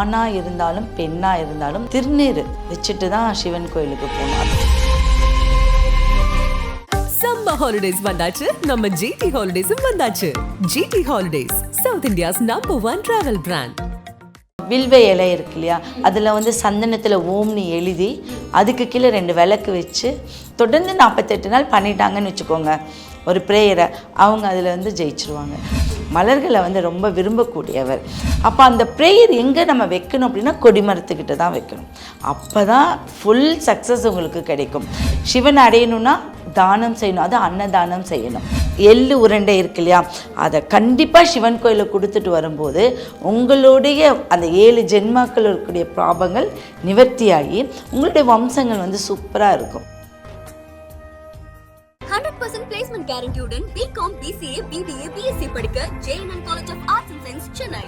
ஆணாக இருந்தாலும் பெண்ணாக இருந்தாலும் திருநீர் வச்சுட்டு தான் சிவன் கோயிலுக்கு போகணும். சம்மர் ஹாலிடேஸ் வந்தாச்சு. நம்ம ஜிடி ஹாலிடேஸும் வந்தாச்சு. GT holidays South India's number one travel brand வில்வ இலை இருக்கு இல்லையா? அதில் வந்து சந்தனத்தில் ஓம்னு எழுதி அதுக்கு கீழே ரெண்டு விளக்கு வச்சு தொடர்ந்து நாற்பத்தெட்டு நாள் பண்ணிட்டாங்கன்னு வச்சுக்கோங்க. ஒரு ப்ரேயரை அவங்க அதில் வந்து ஜெயிச்சிருவாங்க. மலர்களை வந்து ரொம்ப விரும்பக்கூடியவர். அப்போ அந்த ப்ரேயர் எங்கே நம்ம வைக்கணும் அப்படின்னா கொடிமரத்துக்கிட்ட தான் வைக்கணும். அப்போ தான் ஃபுல் சக்ஸஸ் உங்களுக்கு கிடைக்கும். சிவன் அடையணும்னா தானம் செய்யணும். அது அன்னதானம் செய்யணும். எள்ளு உருண்டை இருக்கு இல்லையா? அதை கண்டிப்பாக சிவன் கோயிலில் கொடுத்துட்டு வரும்போது உங்களுடைய அந்த ஏழு ஜென்மாக்கள் இருக்கக்கூடிய பாபங்கள் நிவர்த்தியாகி உங்களுடைய வம்சங்கள் வந்து சூப்பராக இருக்கும். ஹண்ட்ரட் பர்சன்ட் பிளேஸ்மெண்ட் கேரண்டியுடன் பிகாம் பிசிஏ பிபிஏ பிஎஸ்சி படிக்க JNN college of arts and science Chennai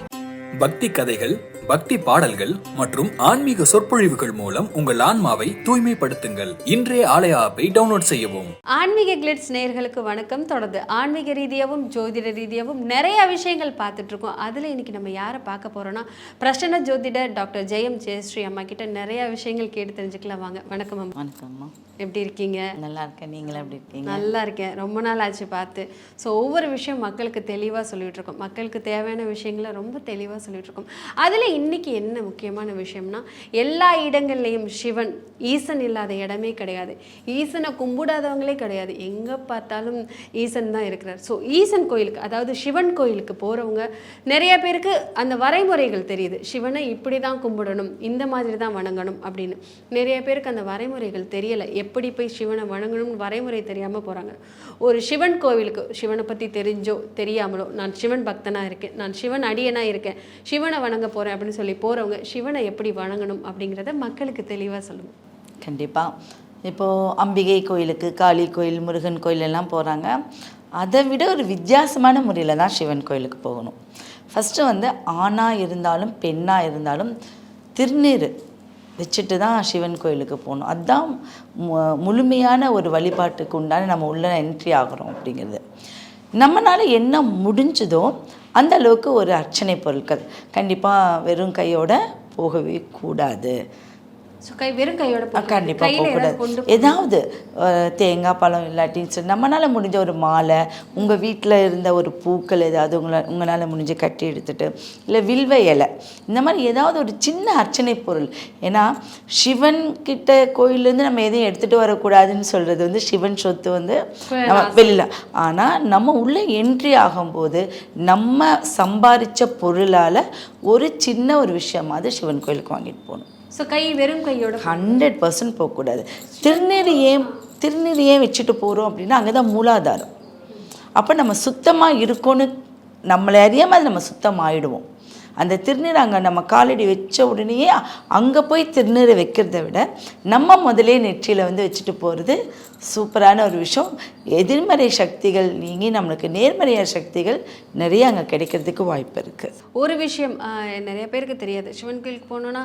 பக்தி கதைகள் பக்தி பாடல்கள் மற்றும் ஆன்மீக சொற்பொழிவுகள் மூலம் உங்கள் ஆன்மாவை தூய்மைப்படுத்துங்கள். இன்றைய ஆலய ஆப்பை டவுன்லோட் செய்யவும். ஆன்மீக கிளிட்ஸ் நேயர்களுக்கு வணக்கம். தொடர்ந்து ஆன்மீக ரீதியாகவும் ஜோதிட ரீதியாகவும் நிறைய விஷயங்கள் பார்த்துட்டு இருக்கோம். அதில் இன்னைக்கு நம்ம யாரை பார்க்க போறோம்னா பிரசன்ன ஜோதிடர் டாக்டர் ஜெயம் ஜெயஸ்ரீ அம்மா கிட்ட நிறைய விஷயங்கள் கேட்டு தெரிஞ்சுக்கலாம். வாங்க வணக்கம் அம்மா. வணக்கம்மா. எப்படி இருக்கீங்க? நல்லா இருக்கேன். நீங்களும் எப்படி இருக்கீங்க? நல்லா இருக்கேன். ரொம்ப நாள் ஆச்சு பார்த்து. ஸோ ஒவ்வொரு விஷயம் மக்களுக்கு தெளிவாக சொல்லிட்டு இருக்கோம். மக்களுக்கு தேவையான விஷயங்களை ரொம்ப தெளிவாக சொல்லிகிட்ருக்கோம் அதில் இன்னைக்கு என்ன முக்கியமான விஷயம்னா எல்லா இடங்கள்லையும் சிவன் ஈசன் இல்லாத இடமே கிடையாது. ஈசனை கும்பிடாதவங்களே கிடையாது. எங்கே பார்த்தாலும் ஈசன் தான் இருக்கிறார். ஸோ ஈசன் கோயிலுக்கு அதாவது சிவன் கோயிலுக்கு போகிறவங்க நிறைய பேருக்கு அந்த வரைமுறைகள் தெரியுது. சிவனை இப்படி தான் கும்பிடணும் இந்த மாதிரி தான் வணங்கணும் அப்படின்னு. நிறைய பேருக்கு அந்த வரைமுறைகள் தெரியலை. எப்படி போய் சிவனை வணங்கணும்னு வரைமுறை தெரியாமல் போகிறாங்க ஒரு சிவன் கோவிலுக்கு சிவனை பற்றி தெரிஞ்சோ தெரியாமலோ நான் சிவன் பக்தனாக இருக்கேன் நான் சிவன் அடியனாக இருக்கேன் சிவனை வணங்க போகிறேன் அப்படின்னு சொல்லி போகிறவங்க சிவனை எப்படி வணங்கணும்? அப்படிங்கிறத மக்களுக்கு தெளிவாக சொல்லுங்க. கண்டிப்பாக இப்போது அம்பிகை கோயிலுக்கு காளி கோயில் முருகன் கோயில் எல்லாம் போகிறாங்க அதை விட ஒரு வித்தியாசமான முறையில் தான் சிவன் கோயிலுக்கு போகணும். ஃபஸ்ட்டு வந்து ஆணாக இருந்தாலும் பெண்ணாக இருந்தாலும் திருநீர் வச்சுட்டு தான் சிவன் கோயிலுக்கு போகணும். அதுதான் மு- முழுமையான ஒரு வழிபாட்டுக்கு உண்டான நம்ம உள்ள என்ட்ரி ஆகிறோம் அப்படிங்கிறது. நம்மளால் என்ன முடிஞ்சதோ அந்த அளவுக்கு ஒரு அர்ச்சனை பொருட்கள். கண்டிப்பாக வெறும் கையோட போகவே கூடாது. கை வெறும் கையோட. கண்டிப்பாக போகக்கூடாது. ஏதாவது தேங்காய் பழம் இல்லாட்டின்னு சொல்லி நம்மளால் முடிஞ்ச ஒரு மாலை உங்கள் வீட்டில் இருந்த ஒரு பூக்கள் ஏதாவது உங்களை உங்களால் முடிஞ்சு கட்டி எடுத்துட்டு இல்லை வில்வ இலை இந்த மாதிரி ஏதாவது ஒரு சின்ன அர்ச்சனை பொருள். ஏன்னா சிவன் கிட்ட கோயிலேருந்து நம்ம எதையும் எடுத்துகிட்டு வரக்கூடாதுன்னு சொல்கிறது வந்து சிவன் சொத்து வந்து நம்ம வெளியில் ஆனால் நம்ம உள்ளே என்ட்ரி ஆகும்போது நம்ம சம்பாரித்த பொருளால் ஒரு சின்ன ஒரு விஷயமாவது சிவன் கோயிலுக்கு வாங்கிட்டு போகணும். ஸோ கை வெறும் கையோட ஹண்ட்ரட் பர்சன்ட் போகக்கூடாது. திருநீர் ஏன் திருநீர் ஏன் வச்சுட்டு போகிறோம் அப்படின்னா அங்கே தான் மூலாதாரம். அப்போ நம்ம சுத்தமாக இருக்கோன்னு நம்மளை அறியாமல் அது நம்ம சுத்தமாயிடுவோம். அந்த திருநீர் அங்கே நம்ம காலடி வச்ச உடனேயே அங்கே போய் திருநீரை வைக்கிறத விட நம்ம முதலே நெற்றியில் வந்து வச்சுட்டு போகிறது சூப்பரான ஒரு விஷயம். எதிர்மறை சக்திகள் நீங்கி நம்மளுக்கு நேர்மறையான சக்திகள் நிறைய அங்கே கிடைக்கிறதுக்கு வாய்ப்பு இருக்குது ஒரு விஷயம் நிறைய பேருக்கு தெரியாது. சிவன் கோயிலுக்கு போனோன்னா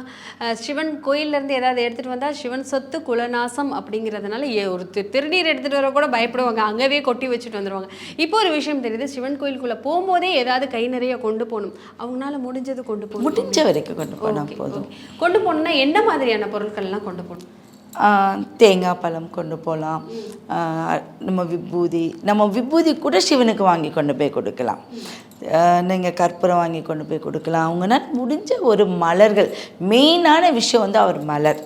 சிவன் கோயிலேருந்து ஏதாவது எடுத்துகிட்டு வந்தால் சிவன் சொத்து குலநாசம் அப்படிங்கிறதுனால ஏ- ஒரு திருநீர் எடுத்துகிட்டு வர கூட பயப்படுவாங்க. அங்கவே கொட்டி வச்சுட்டு வந்துருவாங்க. இப்போ ஒரு விஷயம் தெரியுது. சிவன் கோயிலுக்குள்ளே போகும்போதே ஏதாவது கை நிறைய கொண்டு போகணும். அவங்களால முடிஞ்சது கொண்டு போகணும். முடிஞ்ச வரைக்கும் கொண்டு போனால் போதும். கொண்டு போகணும்னா என்ன மாதிரியான பொருட்கள்லாம் கொண்டு போகணும்? தேங்காய் பழம் கொண்டு போகலாம். நம்ம விபூதி நம்ம விபூதி கூட சிவனுக்கு வாங்கி கொண்டு போய் கொடுக்கலாம். நீங்கள் கற்பூரம் வாங்கி கொண்டு போய் கொடுக்கலாம். அவங்கனால முடிஞ்ச ஒரு மலர்கள் மெயினான விஷயம் வந்து அவர் மலர்.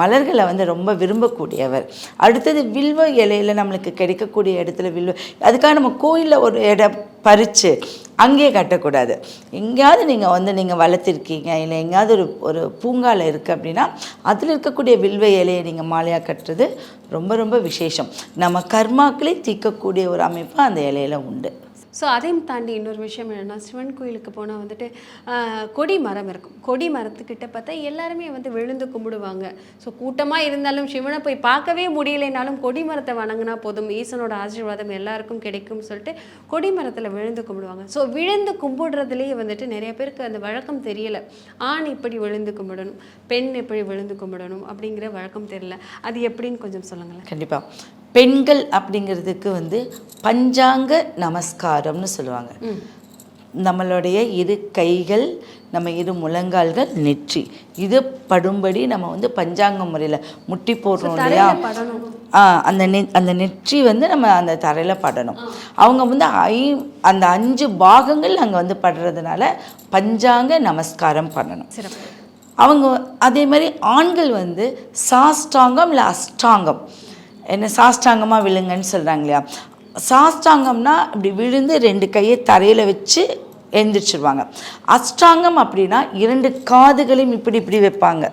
மலர்களை வந்து ரொம்ப விரும்பக்கூடியவர். அடுத்தது வில்வ இலையில நம்மளுக்கு கிடைக்கக்கூடிய இடத்துல வில்வ அதுக்காக நம்ம கோயிலில் ஒரு இடம் பறித்து அங்கேயே கட்டக்கூடாது. எங்கேயாவது நீங்கள் வந்து நீங்கள் வளர்த்துருக்கீங்க இல்லை எங்கேயாவது ஒரு ஒரு பூங்கால இருக்குது அப்படின்னா அதில் இருக்கக்கூடிய வில்வ இலையை நீங்கள் மாலையாக கட்டுறது ரொம்ப ரொம்ப விசேஷம். நம்ம கர்மாக்களே தீர்க்கக்கூடிய ஒரு அமைப்பு அந்த இலையில உண்டு. ஸோ அதையும் தாண்டி இன்னொரு விஷயம் என்னென்னா சிவன் கோயிலுக்கு போனால் வந்துட்டு கொடி மரம் இருக்கும். கொடி மரத்துக்கிட்ட பார்த்தா எல்லாருமே வந்து விழுந்து கும்பிடுவாங்க. ஸோ கூட்டமாக இருந்தாலும் சிவனை போய் பார்க்கவே முடியலைனாலும் கொடி மரத்தை வணங்கினா போதும். ஈசனோட ஆசீர்வாதம் எல்லாருக்கும் கிடைக்கும்னு சொல்லிட்டு கொடி மரத்தில் விழுந்து கும்பிடுவாங்க. ஸோ விழுந்து கும்பிடுறதுலேயே வந்துட்டு நிறைய பேருக்கு அந்த வழக்கம் தெரியலை. ஆண் இப்படி விழுந்து கும்பிடணும் பெண் எப்படி விழுந்து கும்பிடணும் அப்படிங்கிற வழக்கம் தெரியல. அது எப்படின்னு கொஞ்சம் சொல்லுங்களேன். கண்டிப்பாக பெண்கள் அப்படிங்கிறதுக்கு வந்து பஞ்சாங்க நமஸ்காரம்னு சொல்லுவாங்க. நம்மளுடைய இரு கைகள் நம்ம இரு முழங்கால்கள் நெற்றி. இது படும்படி நம்ம வந்து பஞ்சாங்க முறையில் முட்டி போடுறோம் இல்லையா? அந்த நெ அந்த நெற்றி வந்து நம்ம அந்த தரையில் படணும். அவங்க வந்து ஐ அந்த அஞ்சு பாகங்கள் அங்கே வந்து படுறதுனால பஞ்சாங்க நமஸ்காரம் பண்ணணும். அவங்க அதே மாதிரி ஆண்கள் வந்து சாஷ்டாங்கம் இல்லை அஷ்டாங்கம். என்ன சாஷ்டாங்கமாக விழுங்கன்னு சொல்கிறாங்க இல்லையா? சாஷ்டாங்கம்னா இப்படி விழுந்து ரெண்டு கையை தரையில் வச்சு எழுந்திரிச்சிருவாங்க அஷ்டாங்கம் அப்படின்னா இரண்டு காதுகளையும் இப்படி இப்படி வைப்பாங்க.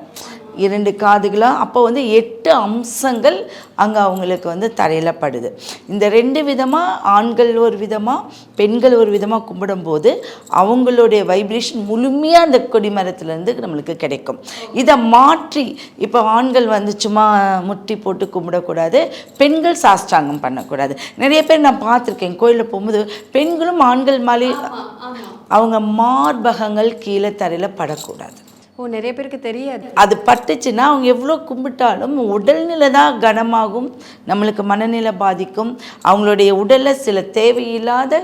இரண்டு காதுகளாக அப்போ வந்து எட்டு அம்சங்கள் அங்கே அவங்களுக்கு வந்து தரையில் படுது இந்த ரெண்டு விதமாக ஆண்கள் ஒரு விதமாக பெண்கள் ஒரு விதமாக கும்பிடும்போது அவங்களுடைய வைப்ரேஷன் முழுமையாக அந்த கொடிமரத்துலேருந்து நம்மளுக்கு கிடைக்கும். இதை மாற்றி இப்போ ஆண்கள் வந்து சும்மா முட்டி போட்டு கும்பிடக்கூடாது பெண்கள் சாஷ்டாங்கம் பண்ணக்கூடாது. நிறைய பேர் நான் பார்த்துருக்கேன் கோயிலில் போகும்போது பெண்களும் ஆண்கள் மாதிரி அவங்க மார்பகங்கள் கீழே தரையில் படக்கூடாது. ஓ நிறைய பேருக்கு தெரியாது. அது பட்டுச்சுன்னா அவங்க எவ்வளோ கும்பிட்டாலும் உடல்நிலை தான் கனமாகும் நம்மளுக்கு மனநிலை பாதிக்கும். அவங்களுடைய உடலில் சில தேவையில்லாத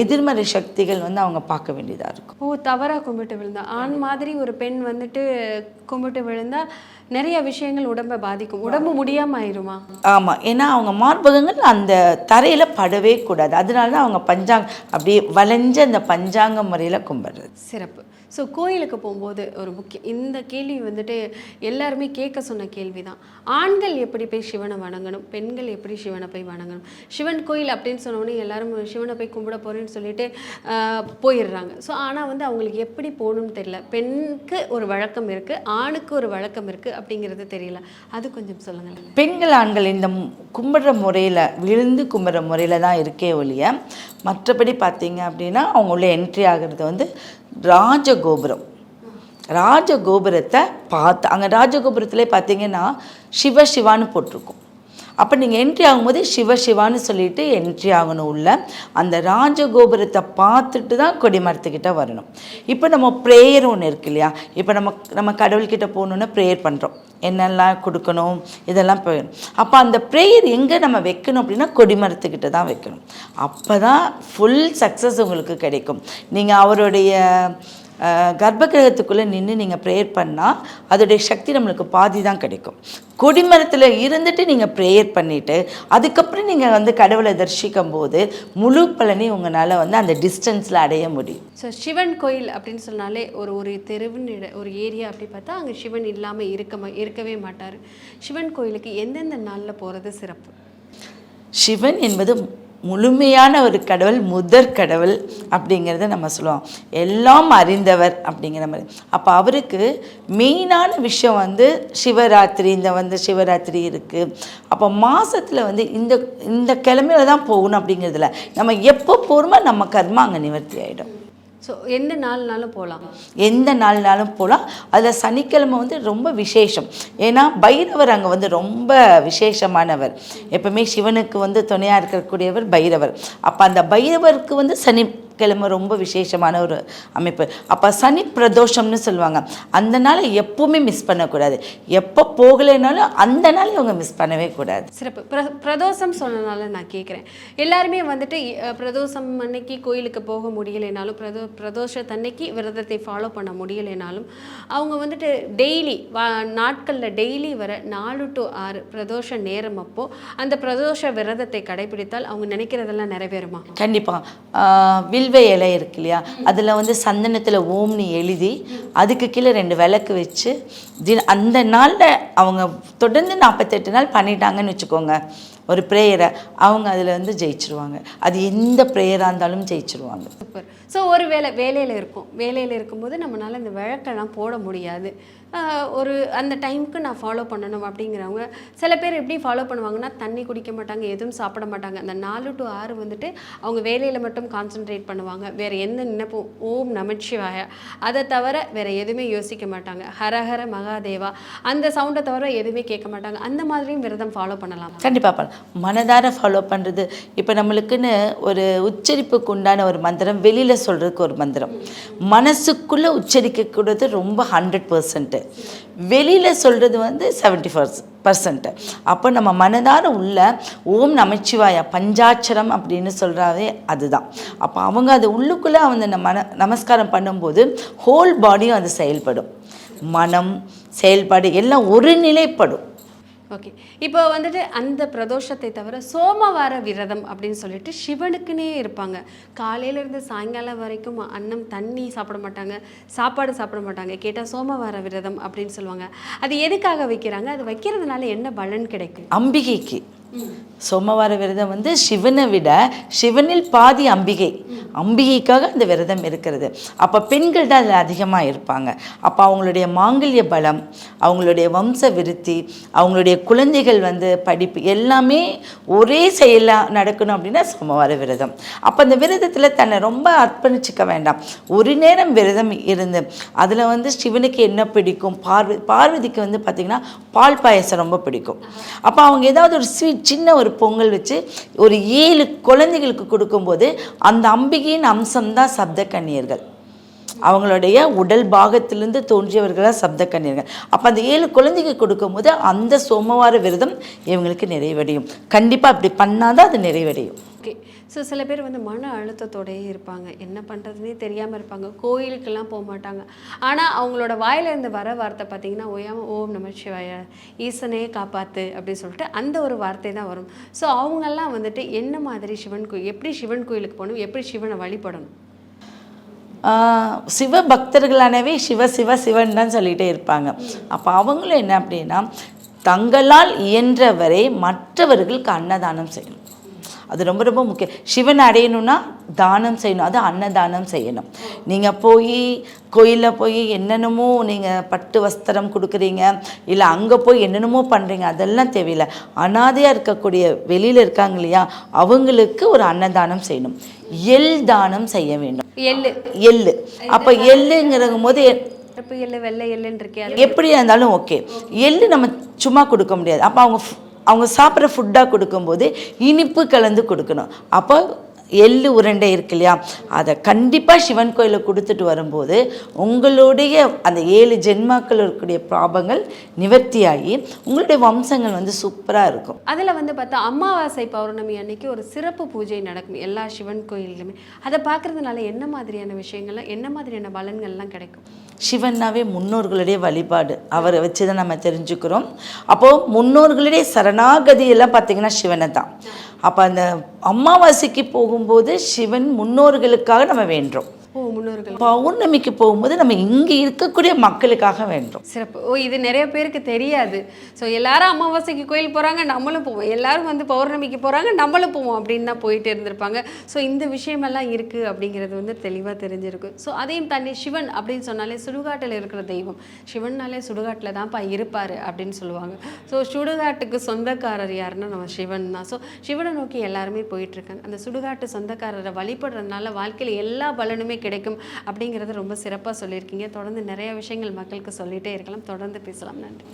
எதிர்மறை சக்திகள் வந்து அவங்க பார்க்க வேண்டியதாக இருக்கும். ஓ தவறா கும்பிட்டு விழுந்தா. ஆண் மாதிரி ஒரு பெண் வந்துட்டு கும்பிட்டு விழுந்தா நிறைய விஷயங்கள் உடம்பை பாதிக்கும். உடம்பு முடியாம ஆயிருமா? ஆமாம் ஏன்னா அவங்க மார்பகங்கள் அந்த தரையில் படவே கூடாது. அதனால தான் அவங்க பஞ்சாங்க அப்படியே வளைஞ்ச அந்த பஞ்சாங்க முறையில் கும்பிடுறது. சிறப்பு. ஸோ கோயிலுக்கு போகும்போது ஒரு முக்கிய இந்த கேள்வி வந்துட்டு எல்லாருமே கேட்க சொன்ன கேள்வி தான் ஆண்கள் எப்படி போய் சிவனை வணங்கணும்? பெண்கள் எப்படி சிவனை போய் வணங்கணும்? சிவன் கோயில் அப்படின்னு சொன்னோடனே எல்லாரும் சிவனை போய் கும்பிட போகிறேன்னு சொல்லிட்டு போயிடுறாங்க. ஸோ ஆனால் வந்து அவங்களுக்கு எப்படி போகணும்னு தெரியல. பெண்ணுக்கு ஒரு வழக்கம் இருக்குது ஆணுக்கு ஒரு வழக்கம் இருக்குது அப்படிங்கிறது தெரியல. அது கொஞ்சம் சொல்லுங்கள் பெண்கள் ஆண்கள் இந்த கும்பிடுற முறையில் விழுந்து கும்பிட்ற முறையில் தான் இருக்கே ஒழிய மற்றபடி பார்த்தீங்க அப்படின்னா அவங்க உள்ளே என்ட்ரி ஆகிறது வந்து ராஜகோபுரம். ராஜகோபுரத்தை பார்த்து அங்கே ராஜகோபுரத்துலேயே பார்த்தீங்கன்னா சிவ சிவான்னு போட்டிருக்கும். அப்போ நீங்கள் என்ட்ரி ஆகும்போது சிவ சிவான்னு சொல்லிட்டு என்ட்ரி ஆகணும் உள்ள. அந்த ராஜகோபுரத்தை பார்த்துட்டு தான் கொடிமரத்துக்கிட்ட வரணும். இப்போ நம்ம ப்ரேயர் ஒன்று இருக்கு இல்லையா? இப்போ நம்ம நம்ம கடவுள்கிட்ட போகணுன்னு ப்ரேயர் பண்ணுறோம் என்னெல்லாம் கொடுக்கணும் இதெல்லாம் போயிடும் அப்போ அந்த ப்ரேயர் எங்கே நம்ம வைக்கணும் அப்படின்னா கொடிமரத்துக்கிட்ட தான் வைக்கணும். அப்போ தான் ஃபுல் சக்ஸஸ் உங்களுக்கு கிடைக்கும். நீங்கள் அவருடைய கர்ப்பகிரகத்துக்குள்ளே நின்று நீங்கள் ப்ரேயர் பண்ணால் அதோடைய சக்தி நம்மளுக்கு பாதி தான் கிடைக்கும். கொடிமரத்தில் இருந்துட்டு நீங்கள் ப்ரேயர் பண்ணிவிட்டு அதுக்கப்புறம் நீங்கள் வந்து கடவுளை தரிசிக்கும் போது முழு பலனை உங்களால் வந்து அந்த டிஸ்டன்ஸில் அடைய முடியும். ஸோ சிவன் கோயில் அப்படின்னு சொன்னாலே ஒரு ஒரு தெருவுன்னு ஒரு ஏரியா அப்படி பார்த்தா அங்கே சிவன் இல்லாமல் இருக்க இருக்கவே மாட்டார். சிவன் கோயிலுக்கு எந்தெந்த நாளில் போகிறது சிறப்பு? சிவன் என்பது முழுமையான ஒரு கடவுள் முதற் கடவுள் அப்படிங்கிறத நம்ம சொல்லுவோம். எல்லாம் அறிந்தவர் அப்படிங்கிற மாதிரி. அப்போ அவருக்கு மெயினான விஷயம் வந்து சிவராத்திரி இந்த வந்து சிவராத்திரி இருக்குது அப்போ மாதத்தில் வந்து இந்த இந்த கிழமையில தான் போகணும் அப்படிங்கிறதுல நம்ம எப்போ போகிறோமோ நம்ம கர்மா அங்கே நிவர்த்தி ஆகிடும் ஸோ எந்த நாள்னாலும் போகலாம் எந்த நாள்னாலும் போகலாம் அதில் சனிக்கிழமை வந்து ரொம்ப விசேஷம். ஏன்னா பைரவர் அங்கே வந்து ரொம்ப விசேஷமானவர். எப்பவுமே சிவனுக்கு வந்து துணையாக இருக்கக்கூடியவர் பைரவர். அப்போ அந்த பைரவருக்கு வந்து சனி சனிக்கிழமை ரொம்ப விசேஷமான ஒரு அமைப்பு. அப்போ சனி பிரதோஷம்னு சொல்லுவாங்க. அந்த நாளை எப்பவுமே மிஸ் பண்ணக்கூடாது. எப்போ போகலைனாலும் அந்த நாளை அவங்க மிஸ் பண்ணவே கூடாது. சிறப்பு. பிர பிரதோஷம் சொன்னனால நான் கேட்குறேன் எல்லாருமே வந்துட்டு பிரதோஷம் அன்னைக்கு கோயிலுக்கு போக முடியலைனாலும் பிரதோ பிரதோஷத்தன்னைக்கு விரதத்தை ஃபாலோ பண்ண முடியலைனாலும் அவங்க வந்துட்டு டெய்லி நாட்களில் டெய்லி வர நாலு டு ஆறு பிரதோஷ நேரம் அப்போ அந்த பிரதோஷ விரதத்தை கடைபிடித்தால் அவங்க நினைக்கிறதெல்லாம் நிறைவேறுமா? கண்டிப்பாக வில்வ இலை இருக்கு இல்லையா? அதில் வந்து சந்தனத்தில் ஓம்னி எழுதி அதுக்கு கீழே ரெண்டு விளக்கு வச்சு தின அந்த நாளில் அவங்க தொடர்ந்து நாற்பத்தெட்டு நாள் பண்ணிட்டாங்கன்னு வச்சுக்கோங்க ஒரு ப்ரேயரை அவங்க அதில் வந்து ஜெயிச்சிருவாங்க. அது எந்த ப்ரேயராக இருந்தாலும் ஜெயிச்சிருவாங்க. சூப்பர். ஸோ ஒரு வேலை வேலையில் இருக்கும். வேலையில் இருக்கும்போது நம்மளால் இந்த விளக்கெல்லாம் போட முடியாது. ஒரு அந்த டைமுக்கு நான் ஃபாலோ பண்ணணும் அப்படிங்கிறவங்க சில பேர் எப்படி ஃபாலோ பண்ணுவாங்கன்னா தண்ணி குடிக்க மாட்டாங்க எதுவும் சாப்பிட மாட்டாங்க. அந்த நாலு டு ஆறு வந்துட்டு அவங்க வேலையில் மட்டும் கான்சென்ட்ரேட் பண்ணுவாங்க. வேறு எந்த நினைப்பும் ஓம் நமச்சிவாய. அதை தவிர வேறு எதுவுமே யோசிக்க மாட்டாங்க. ஹரஹர மகாதேவா. அந்த சவுண்டை தவிர எதுவுமே கேட்க மாட்டாங்க. அந்த மாதிரியும் விரதம் ஃபாலோ பண்ணலாம். கண்டிப்பாக பண்ணலாம் மனதார ஃபாலோ பண்ணுறது இப்போ நம்மளுக்குன்னு ஒரு உச்சரிப்புக்கு உண்டான ஒரு மந்திரம் வெளியில் சொல்கிறதுக்கு ஒரு மந்திரம். மனசுக்குள்ளே உச்சரிக்கக்கூடாது ரொம்ப ஹண்ட்ரட் பர்சன்ட்டு வெளியில் சொல்கிறது வந்து செவன்ட்டி பர்ஸ் பர்சன்ட்டு அப்போ நம்ம மனதார உள்ள ஓம் நமச்சிவாய பஞ்சாட்சரம் அப்படின்னு சொல்கிறாவே அதுதான். அப்போ அவங்க அது உள்ளுக்குள்ளே அவங்க அந்த மன நமஸ்காரம் பண்ணும்போது ஹோல் பாடியும் அது செயல்படும். மனம் செயல்பாடு எல்லாம் ஒரு நிலைப்படும் ஓகே இப்போ வந்துட்டு அந்த பிரதோஷத்தை தவிர சோமவார விரதம் அப்படின்னு சொல்லிட்டு சிவனுக்குன்னே இருப்பாங்க. காலையிலேருந்து சாயங்காலம் வரைக்கும் அன்னம் தண்ணி சாப்பிட மாட்டாங்க. சாப்பாடு சாப்பிட மாட்டாங்க. கேட்டால் சோமவார விரதம் அப்படின்னு சொல்லுவாங்க. அது எதுக்காக வைக்கிறாங்க? அது வைக்கிறதுனால என்ன பலன் கிடைக்கும்? அம்பிகைக்கு. சோமவார விரதம் வந்து சிவனை விட சிவனில் பாதி அம்பிகை. அம்பிகைக்காக அந்த விரதம் இருக்கிறது. அப்போ பெண்கள் தான் அதில் அதிகமாக இருப்பாங்க. அப்போ அவங்களுடைய மாங்கல்ய பலம் அவங்களுடைய வம்ச விருத்தி அவங்களுடைய குழந்தைகள் வந்து படிப்பு எல்லாமே ஒரே செயலாக நடக்கணும் அப்படின்னா சோமவார விரதம். அப்போ அந்த விரதத்தில் தன்னை ரொம்ப அர்ப்பணிச்சிக்க வேண்டாம். ஒரு நேரம் விரதம் இருந்து அதில் வந்து சிவனுக்கு என்ன பிடிக்கும்? பார்வ பார்வதிக்கு வந்து பார்த்திங்கன்னா பால் பாயசம் ரொம்ப பிடிக்கும். அப்போ அவங்க ஏதாவது ஒரு ஸ்வீட் சின்ன ஒரு பொங்கல் வச்சு ஒரு ஏழு குழந்தைகளுக்கு கொடுக்கும்போது அந்த அம்பிகையின் அம்சம்தான் சப்த கன்னியர்கள் அவங்களுடைய உடல் பாகத்திலிருந்து தோன்றியவர்களாக சப்த கன்னியர்கள் அப்போ அந்த ஏழு குழந்தைக்கு கொடுக்கும்போது அந்த சோமவார விரதம் இவங்களுக்கு நிறைவடையும். கண்டிப்பாக அப்படி பண்ணாதான் அது நிறைவடையும். ஓகே. ஸோ சில பேர் வந்து மன அழுத்தத்தோடயே இருப்பாங்க. என்ன பண்ணுறதுனே தெரியாமல் இருப்பாங்க. கோயிலுக்கெல்லாம் போக மாட்டாங்க. ஆனால் அவங்களோட வாயிலேருந்து வர வார்த்தை பார்த்தீங்கன்னா ஓயாமல் ஓம் நம சிவாய ஈசனே காப்பாத்து அப்படின்னு சொல்லிட்டு அந்த ஒரு வார்த்தை தான் வரும். ஸோ அவங்கெல்லாம் வந்துட்டு என்ன மாதிரி சிவன் கோயில் எப்படி சிவன் கோயிலுக்கு போகணும் எப்படி சிவனை வழிபடணும்? சிவ பக்தர்களானவே சிவ சிவ சிவன் தான் சொல்லிகிட்டே இருப்பாங்க. அப்போ அவங்களும் என்ன அப்படின்னா தங்களால் இயன்றவரை மற்றவர்களுக்கு அன்னதானம் செய்யணும். அது ரொம்ப ரொம்ப முக்கியம். சிவன் அடையணும்னா தானம் செய்யணும். அது அன்னதானம் செய்யணும். நீங்கள் போய் கோயிலில் போய் என்னென்னமோ நீங்கள் பட்டு வஸ்திரம் கொடுக்குறீங்க இல்லை அங்கே போய் என்னென்னமோ பண்ணுறீங்க அதெல்லாம் தேவையில்லை. அனாதையாக இருக்கக்கூடிய வெளியில் இருக்காங்க இல்லையா அவங்களுக்கு ஒரு அன்னதானம் செய்யணும். எள் தானம் செய்ய வேண்டும். எள்ளு. எள்ளு. அப்போ எள்ளுங்கிற போது எப்படியா இருந்தாலும் ஓகே. எள்ளு நம்ம சும்மா கொடுக்க முடியாது. அப்போ அவங்க அவங்க சாப்பிட்ற ஃபுட்டாக கொடுக்கும்போது இனிப்பு கலந்து கொடுக்கணும். அப்போ எள்ளு உருண்டை இருக்கு இல்லையா அதை கண்டிப்பாக சிவன் கோயிலில் கொடுத்துட்டு வரும்போது உங்களுடைய அந்த ஏழு ஜென்மாக்கள் இருக்கக்கூடிய பாபங்கள் நிவர்த்தியாகி உங்களுடைய வம்சங்கள் வந்து சூப்பராக இருக்கும். அதில் வந்து பார்த்தா அமாவாசை பௌர்ணமி அன்னைக்கு ஒரு சிறப்பு பூஜை நடக்கும் எல்லா சிவன் கோயில்லையுமே. அதை பார்க்கறதுனால என்ன மாதிரியான விஷயங்கள்லாம் என்ன மாதிரியான பலன்கள்லாம் கிடைக்கும்? சிவன்னாவே முன்னோர்களுடைய வழிபாடு. அவரை வச்சு தான் நம்ம தெரிஞ்சுக்கிறோம். அப்போது முன்னோர்களுடைய சரணாகதி எல்லாம் பார்த்தீங்கன்னா சிவனை தான் அப்போ அந்த அமாவாசைக்கு போகும்போது சிவன் முன்னோர்களுக்காக நம்ம வேண்டுறோம். ஓ முன்னோர்கள். பௌர்ணமிக்கு போகும்போது நம்ம இங்கே இருக்கக்கூடிய மக்களுக்காக வேண்டுறோம் சிறப்பு. ஓ இது நிறைய பேருக்கு தெரியாது. ஸோ எல்லாரும் அமாவாசைக்கு கோயில் போகிறாங்க நம்மளும் போவோம். எல்லாரும் வந்து பௌர்ணமிக்கு போகிறாங்க நம்மளும் போவோம் அப்படின்னு தான் போயிட்டு இருந்திருப்பாங்க. ஸோ இந்த விஷயமெல்லாம் இருக்குது அப்படிங்கிறது வந்து தெளிவாக தெரிஞ்சிருக்கு. ஸோ அதையும் தாண்டி சிவன் அப்படின்னு சொன்னாலே சுடுகாட்டில் இருக்கிற தெய்வம். சிவன்னாலே சுடுகாட்டில் தான்ப்பா இருப்பார் அப்படின்னு சொல்லுவாங்க. ஸோ சுடுகாட்டுக்கு சொந்தக்காரர் யாருன்னா நம்ம சிவன் தான். ஸோ சிவனை நோக்கி எல்லாருமே போயிட்டுருக்காங்க அந்த சுடுகாட்டு சொந்தக்காரரை வழிபடுறதுனால வாழ்க்கையில் எல்லா பலனுமே கிடைக்கும் அப்படிங்கிறத ரொம்ப சிறப்பாக சொல்லியிருக்கீங்க. தொடர்ந்து நிறைய விஷயங்கள் மக்களுக்கு சொல்லிட்டே இருக்கலாம். தொடர்ந்து பேசலாம். நன்றி.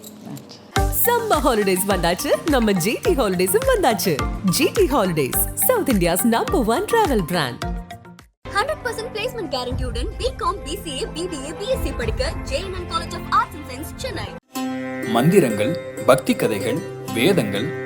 சம்மர் ஹாலிடேஸ் வந்தாச்சு. நம்ம ஜிடி ஹாலிடேஸும் வந்தாச்சு. GT holidays South India's number one travel brand hundred percent placement கேரண்டியுடன் BCom BCA BBA BSc படிக்க JNN college of arts and science Chennai மந்திரங்கள் பக்தி கதைகள் வேதங்கள்